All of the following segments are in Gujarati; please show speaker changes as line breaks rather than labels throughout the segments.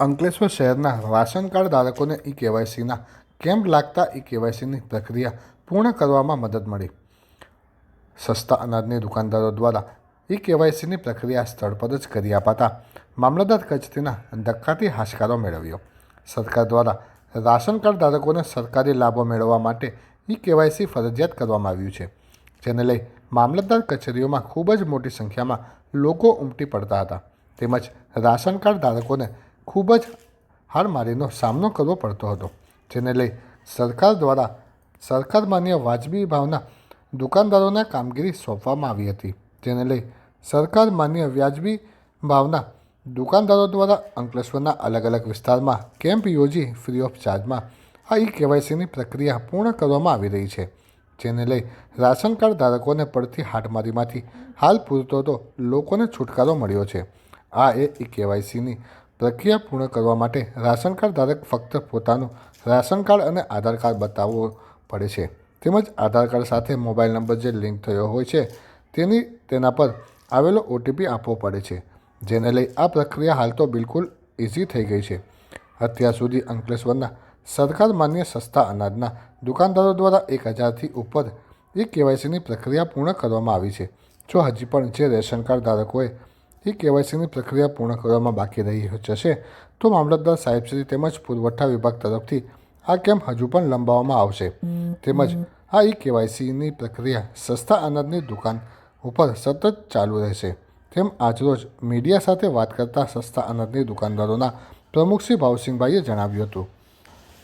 અંકલેશ્વર શહેરના રાશન કાર્ડ ધારકોને ઈ કેવાયસીના કેમ્પ લાગતા ઈ કેવાયસીની પ્રક્રિયા પૂર્ણ કરવામાં મદદ મળી. સસ્તા અનાજની દુકાનદારો દ્વારા ઈ કેવાયસીની પ્રક્રિયા સ્થળ પર જ કરી અપાતા મામલતદાર કચેરીના ધક્કાથી હાશકારો મેળવ્યો. સરકાર દ્વારા રાશન કાર્ડ ધારકોને સરકારી લાભો મેળવવા માટે ઈ કેવાયસી ફરજિયાત કરવામાં આવ્યું છે, જેને લઈ મામલતદાર કચેરીઓમાં ખૂબ જ મોટી સંખ્યામાં લોકો ઉમટી પડતા હતા. તેમજ રાશન કાર્ડ ધારકોને ખૂબ જ હાડમારીનો સામનો કરવો પડતો હતો, જેને લઈ સરકાર દ્વારા સરકાર માન્ય વાજબી ભાવના દુકાનદારોને કામગીરી સોંપવામાં આવી હતી, જેને લઈ સરકાર માન્ય વ્યાજબી ભાવના દુકાનદારો દ્વારા અંકલેશ્વરના અલગ અલગ વિસ્તારમાં કેમ્પ યોજી ફ્રી ઓફ ચાર્જમાં આ ઈ કેવાયસીની પ્રક્રિયા પૂર્ણ કરવામાં આવી રહી છે, જેને લઈ રાશન કાર્ડ ધારકોને પડતી હાડમારીમાંથી હાલ પૂરતો તો લોકોને છુટકારો મળ્યો છે. આ એ ઈ કેવાયસીની પ્રક્રિયા પૂર્ણ કરવા માટે રાશન કાર્ડ ધારક ફક્ત પોતાનું રાશન કાર્ડ અને આધાર કાર્ડ બતાવવો પડે છે. તેમજ આધાર કાર્ડ સાથે મોબાઈલ નંબર જે લિંક થયો હોય છે, તેની, તેના પર આવેલો ઓટીપી આપવો પડે છે, જેને લઈ આ પ્રક્રિયા હાલ તો બિલકુલ ઇઝી થઈ ગઈ છે. અત્યાર સુધી અંકલેશ્વરના સરકાર માન્ય સસ્તા અનાજના દુકાનદારો દ્વારા એક હજારથી ઉપર એ કેવાયસીની પ્રક્રિયા પૂર્ણ કરવામાં આવી છે. જો હજી પણ જે રેશન કાર્ડ ધારકોએ ઈ કેવાયસીની પ્રક્રિયા પૂર્ણ કરવામાં બાકી રહી જશે. તો મામલતદાર સાહેબશ્રી તેમજ પુરવઠા વિભાગ તરફથી આ કેમ્પ હજુ પણ લંબાવવામાં આવશે. તેમજ આ ઈ કેવાયસીની પ્રક્રિયા સસ્તા અનાજની દુકાન ઉપર સતત ચાલુ રહેશે. તેમ આજરોજ મીડિયા સાથે વાત કરતા સસ્તા અનાજની દુકાનદારોના પ્રમુખ શ્રી ભાવસિંહભાઈએ જણાવ્યું હતું.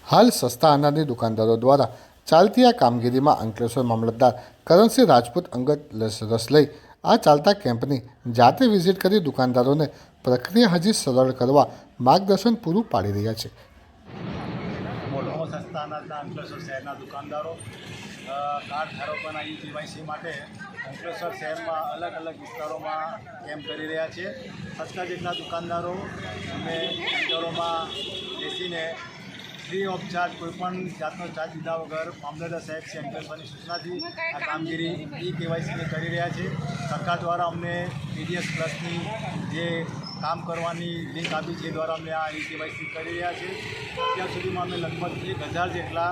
હાલ સસ્તા અનાજની દુકાનદારો દ્વારા ચાલતી આ કામગીરીમાં અંકલેશ્વર મામલતદાર કરણસિંહ રાજપૂત અંગત રસ લઈ આ ચાલતા કેમ્પની જાતે વિઝિટ કરી દુકાનદારોને પ્રક્રિયા હજી સરળ કરવા માર્ગદર્શન પૂરું પાડી રહ્યા છે.
અનાજના અંકલેશ્વર શહેરના દુકાનદારો કાર્ડ ધારકોના ઈ માટે અંકલેશ્વર શહેરમાં અલગ અલગ વિસ્તારોમાં કેમ્પ કરી રહ્યા છે. સસ્તા જેટલા દુકાનદારો અમે વિસ્તારોમાં બેસીને ફ્રી ઓફ ચાર્જ કોઈપણ જાતનો ચાર્જ લીધા વગર મામલતદાર સાહેબ શ્રી અંકલેશ્વરની સૂચનાથી આ કામગીરી ઈ કેવાયસીને કરી રહ્યા છે. સરકાર દ્વારા અમને ટીડીએસ પ્લસની જે કામ કરવાની લિંક આપી છે દ્વારા અમે આ ઈ કેવાયસી કરી રહ્યા છે. અત્યાર સુધીમાં અમે લગભગ એક હજાર જેટલા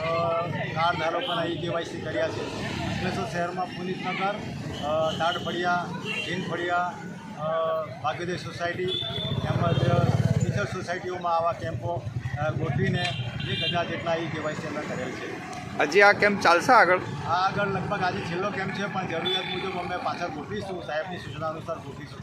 અ, પણ ધારકોના ઈ કેવાયસી કર્યા છે. અંકલેશ્વર શહેરમાં પુનિતનગર તાડફળિયા જીનફળિયા ફળિયા ભાગ્યોદય સોસાયટી તેમજ ટીચર સોસાયટીઓમાં આવા કેમ્પો ગોઠવીને એક હજાર જેટલા ઈ કેવાયસી અમે કરેલ છે.
હજી આ કેમ્પ ચાલશે આગળ?
આ આગળ લગભગ આજે છેલ્લો કેમ્પ છે પણ જરૂરિયાત મુજબ અમે પાછળ ગોઠવીશું સાહેબની સૂચના અનુસાર ગોઠવીશું.